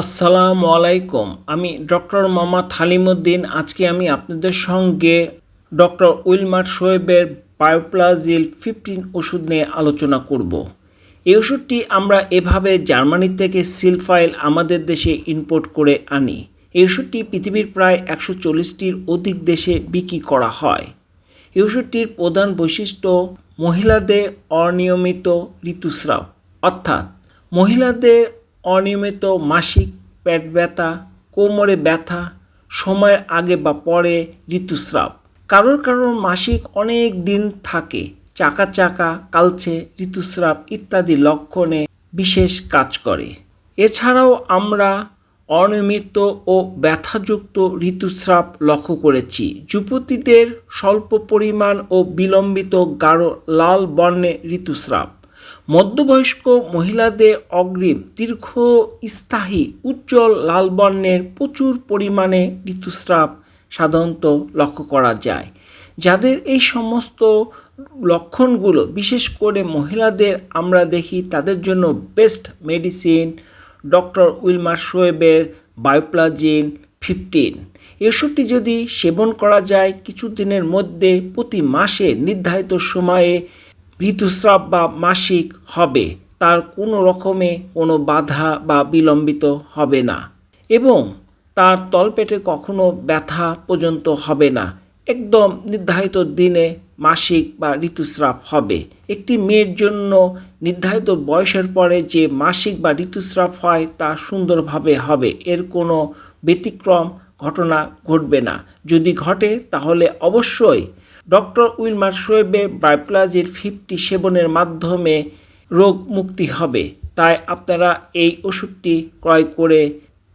আসসালামু আলাইকুম। আমি ডক্টর মোহাম্মদ হালিমুদ্দিন। আজকে আমি আপনাদের সঙ্গে ডক্টর উইলমার শোয়েবের বায়োপ্লাজিল ফিফটিন ওষুধ নিয়ে আলোচনা করব। এই ওষুধটি আমরা এভাবে জার্মানি থেকে সিলফাইল আমাদের দেশে ইম্পোর্ট করে আনি। এই ওষুধটি পৃথিবীর প্রায় একশো চল্লিশটির অধিক দেশে বিক্রি করা হয়। এই ওষুধটির প্রধান বৈশিষ্ট্য মহিলাদের অনিয়মিত ঋতুস্রাব। অর্থাৎ মহিলাদের অনিয়মিত মাসিক পেট ব্যথা, কোমরে ব্যথা, সময়ের আগে বা পরে ঋতুস্রাব। কারোর কারোর মাসিক অনেক দিন থাকে, চাকা চাকা, কালচে, ঋতুস্রাব ইত্যাদি লক্ষণে বিশেষ কাজ করে। এছাড়াও আমরা অনিয়মিত ও ব্যথাযুক্ত ঋতুস্রাব লক্ষ্য করেছি। যুবতীদের স্বল্প পরিমাণ ও বিলম্বিত গাঢ় লাল বর্ণে ঋতুস্রাব। মধ্যবয়স্ক মহিলাদের অগ্রিম দীর্ঘস্থায়ী উজ্জ্বল লাল বর্ণের প্রচুর পরিমাণে ঋতুস্রাব সাধারণত লক্ষ্য করা যায়। যাদের এই সমস্ত লক্ষণগুলো, বিশেষ করে মহিলাদের আমরা দেখি, তাদের জন্য বেস্ট মেডিসিন ডক্টর উইলমার শোয়েবের বায়োপ্লাজিন ফিফটিন। ওষুধটি যদি সেবন করা যায়, কিছুদিনের মধ্যে প্রতি মাসে নির্ধারিত সময়ে ঋতুস্রাব বা মাসিক হবে, তার কোনো রকমে কোনো বাধা বা বিলম্বিত হবে না। এবং তার তলপেটে কখনো ব্যথা পর্যন্ত হবে না। একদম নির্ধারিত দিনে মাসিক বা ঋতুস্রাব হবে। একটি মেয়ের জন্য নির্ধারিত বয়সের পরে যে মাসিক বা ঋতুস্রাব হয়, তা সুন্দরভাবে হবে। এর কোনো ব্যতিক্রম ঘটনা ঘটবে না। যদি ঘটে, তাহলে অবশ্যই ডক্টর উইলমার শোয়েবে বাইপ্লাজির ফিফটি সেবনের মাধ্যমে রোগ মুক্তি হবে। তাই আপনারা এই ওষুধটি ক্রয় করে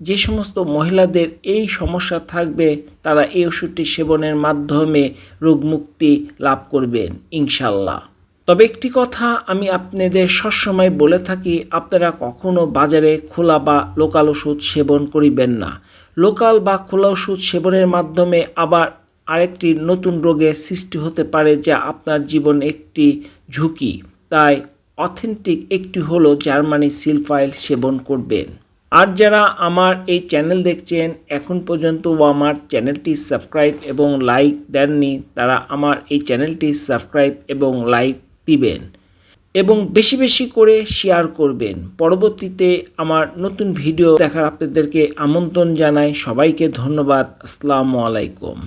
যে সমস্ত মহিলাদের এই সমস্যা থাকবে, তারা এই ওষুধটি সেবনের মাধ্যমে রোগ মুক্তি লাভ করবেন ইনশাল্লাহ তবে একটি কথা আমি আপনাদের সবসময় বলে থাকি, আপনারা কখনো বাজারে খোলা বা লোকাল ওষুধ সেবন করিবেন না। লোকাল বা খোলা ওষুধ সেবনের মাধ্যমে আবার আরেকটি নতুন রোগের সৃষ্টি হতে পারে যা আপনার জীবন একটি ঝুঁকি। তাই অথেন্টিক একটি হলো জার্মানি সিলফাইল সেবন করবেন। আর যারা আমার এই চ্যানেল দেখছেন, এখন পর্যন্ত আমার চ্যানেলটি সাবস্ক্রাইব এবং লাইক দেননি, তারা আমার এই চ্যানেলটি সাবস্ক্রাইব এবং লাইক দিবেন এবং বেশি বেশি করে শেয়ার করবেন। পরবর্তীতে আমার নতুন ভিডিও দেখার আপনাদেরকে আমন্ত্রণ জানাই। সবাইকে ধন্যবাদ। আসসালামু আলাইকুম।